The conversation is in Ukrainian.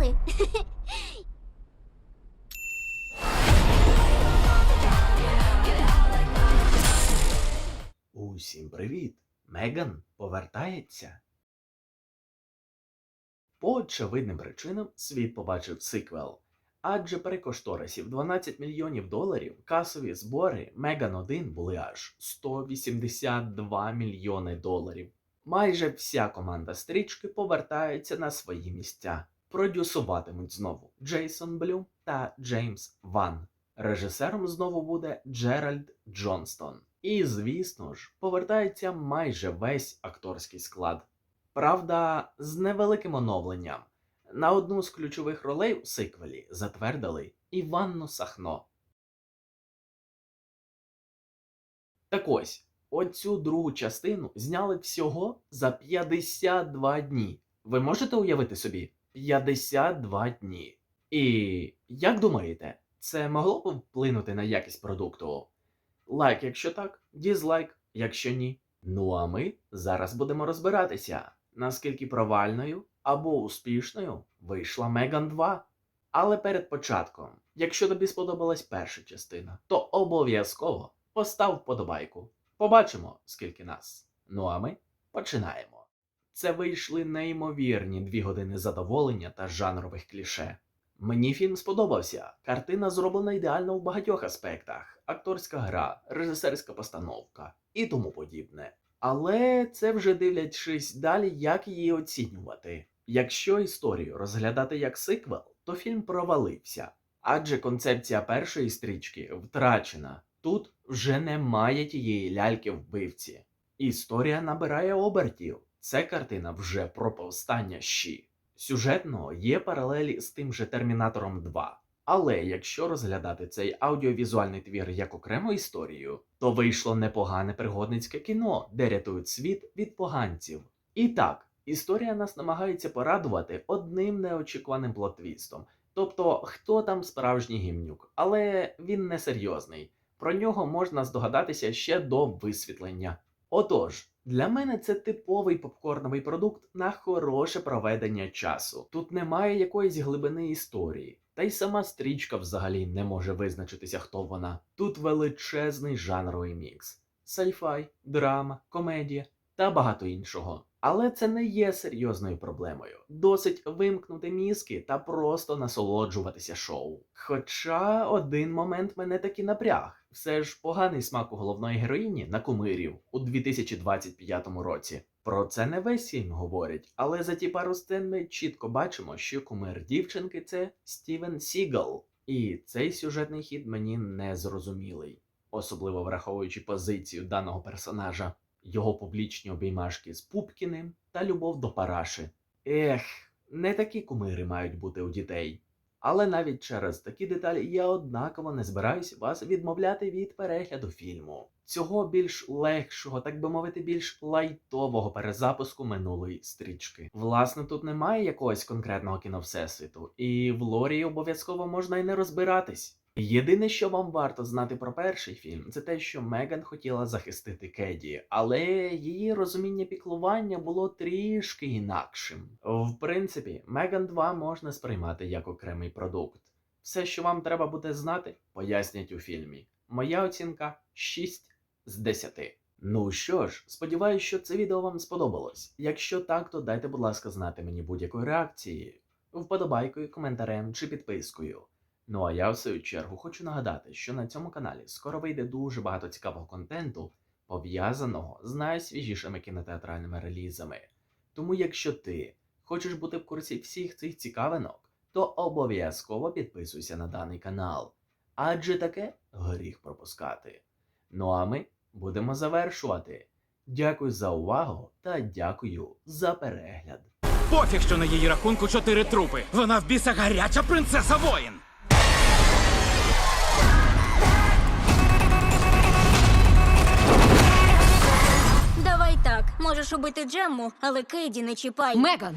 згадали. Усім привіт! Меган повертається. По очевидним причинам світ побачив сиквел. Адже при кошторисів 12 мільйонів доларів касові збори Меган 1 були аж 182 мільйони доларів. Майже вся команда стрічки повертається на свої місця. Продюсуватимуть знову Джейсон Блюм та Джеймс Ван. Режисером знову буде Джеральд Джонстон. І, звісно ж, повертається майже весь акторський склад. Правда, з невеликим оновленням. На одну з ключових ролей у сиквелі затвердили Іванну Сахно. Так ось, оцю другу частину зняли всього за 52 дні. Ви можете уявити собі? 52 дні. І як думаєте, це могло б вплинути на якість продукту? Лайк, якщо так, дізлайк, якщо ні. Ну а ми зараз будемо розбиратися, наскільки провальною або успішною вийшла Меган 2. Але перед початком, якщо тобі сподобалась перша частина, то обов'язково постав вподобайку. Побачимо, скільки нас. Ну а ми починаємо. Це вийшли неймовірні дві години задоволення та жанрових кліше. Мені фільм сподобався. Картина зроблена ідеально в багатьох аспектах: акторська гра, режисерська постановка і тому подібне. Але це вже дивлячись далі, як її оцінювати. Якщо історію розглядати як сиквел, то фільм провалився, адже концепція першої стрічки втрачена. Тут вже немає тієї ляльки вбивці. Історія набирає обертів. Це картина вже про повстання щі. Сюжетно є паралелі з тим же Термінатором 2. Але якщо розглядати цей аудіовізуальний твір як окрему історію, то вийшло непогане пригодницьке кіно, де рятують світ від поганців. І так, історія нас намагається порадувати одним неочікуваним плотвістом. Тобто, хто там справжній гімнюк, але він не серйозний. Про нього можна здогадатися ще до висвітлення. Отож, для мене це типовий попкорновий продукт на хороше проведення часу. Тут немає якоїсь глибини історії, та й сама стрічка взагалі не може визначитися, хто вона. Тут величезний жанровий мікс: сайфай, драма, комедія та багато іншого. Але це не є серйозною проблемою. Досить вимкнути мізки та просто насолоджуватися шоу. Хоча один момент мене таки напряг. Все ж поганий смак у головної героїні на кумирів у 2025 році. Про це не весь фільм говорять, але за ті пару сцен ми чітко бачимо, що кумир дівчинки це Стівен Сігал. І цей сюжетний хід мені не зрозумілий, особливо враховуючи позицію даного персонажа, його публічні обіймашки з Пупкіним та любов до параші. Ех, не такі кумири мають бути у дітей. Але навіть через такі деталі я однаково не збираюся вас відмовляти від перегляду фільму. Цього більш легшого, так би мовити, більш лайтового перезапуску минулої стрічки. Власне, тут немає якогось конкретного кіно всесвіту, і в лорі обов'язково можна і не розбиратись. Єдине, що вам варто знати про перший фільм, це те, що Меган хотіла захистити Кеді, але її розуміння піклування було трішки інакшим. В принципі, Меган 2 можна сприймати як окремий продукт. Все, що вам треба буде знати, пояснять у фільмі. Моя оцінка 6 з 10. Ну що ж, сподіваюся, що це відео вам сподобалось. Якщо так, то дайте, будь ласка, знати мені будь-якої реакції, вподобайкою, коментарем чи підпискою. Ну а я в свою чергу хочу нагадати, що на цьому каналі скоро вийде дуже багато цікавого контенту, пов'язаного з найсвіжішими кінотеатральними релізами. Тому, якщо ти хочеш бути в курсі всіх цих цікавинок, то обов'язково підписуйся на даний канал, адже таке гріх пропускати. Ну а ми будемо завершувати. Дякую за увагу та дякую за перегляд. Пофіг, що на її рахунку чотири трупи. Вона в біса гаряча принцеса воїн. Можеш убити Джемму, але Кейді не чіпай. Меган!